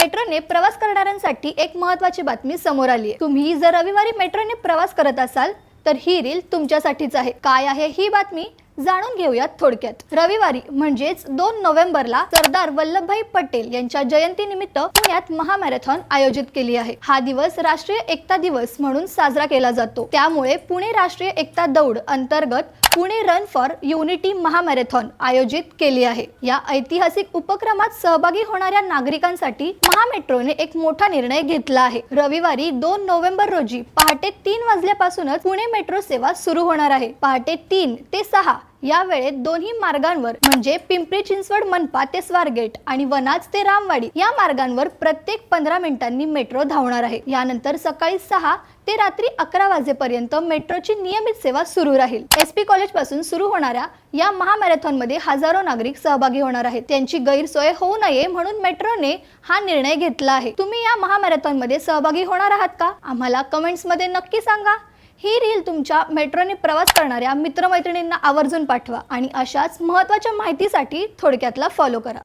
मेट्रोने प्रवास करणाऱ्यांसाठी एक महत्वाची बातमी समोर आली आहे. तुम्ही जर रविवारी मेट्रोने प्रवास करत असाल तर ही रील तुमच्यासाठीच आहे. काय आहे ही बातमी? जाणून घेऊयात थोडक्यात. रविवारी म्हणजेच दोन नोव्हेंबरला सरदार वल्लभभाई पटेल यांच्या जयंती निमित्त पुण्यात महामॅरेथॉन आयोजित केली आहे. हा दिवस राष्ट्रीय एकता दिवस म्हणून साजरा केला जातो. त्यामुळे पुणे राष्ट्रीय एकता दौड अंतर्गत पुणे रन फॉर युनिटी महामॅरेथॉन आयोजित केली आहे. या ऐतिहासिक उपक्रमात सहभागी होणाऱ्या नागरिकांसाठी महामेट्रोने एक मोठा निर्णय घेतला आहे. रविवारी दोन नोव्हेंबर रोजी पहाटे तीन वाजल्यापासूनच पुणे मेट्रो सेवा सुरू होणार आहे. पहाटे तीन ते सहा या वेळेत दोन्ही मार्गांवर म्हणजे पिंपरी चिंचवड मनपा ते स्वारगेट आणि वनाज ते रामवाडी या मार्गांवर प्रत्येक पंधरा मिनिटांनी मेट्रो धावणार आहे. यानंतर सकाळी सहा ते रात्री अकरा वाजेपर्यंत मेट्रोची नियमित सेवा सुरू राहील. एस पी कॉलेजपासून सुरू होणाऱ्या या महामॅरेथॉनमध्ये हजारो नागरिक सहभागी होणार आहेत. त्यांची गैरसोय होऊ नये म्हणून मेट्रोने हा निर्णय घेतला आहे. तुम्ही या महामॅरेथॉनमध्ये सहभागी होणार आहात का? आम्हाला कमेंट्समध्ये नक्की सांगा. ही रील तुमच्या मेट्रोने प्रवास करणाऱ्या मित्रमैत्रिणींना आवर्जून पाठवा आणि अशाच महत्त्वाच्या माहितीसाठी थोडक्यातला फॉलो करा.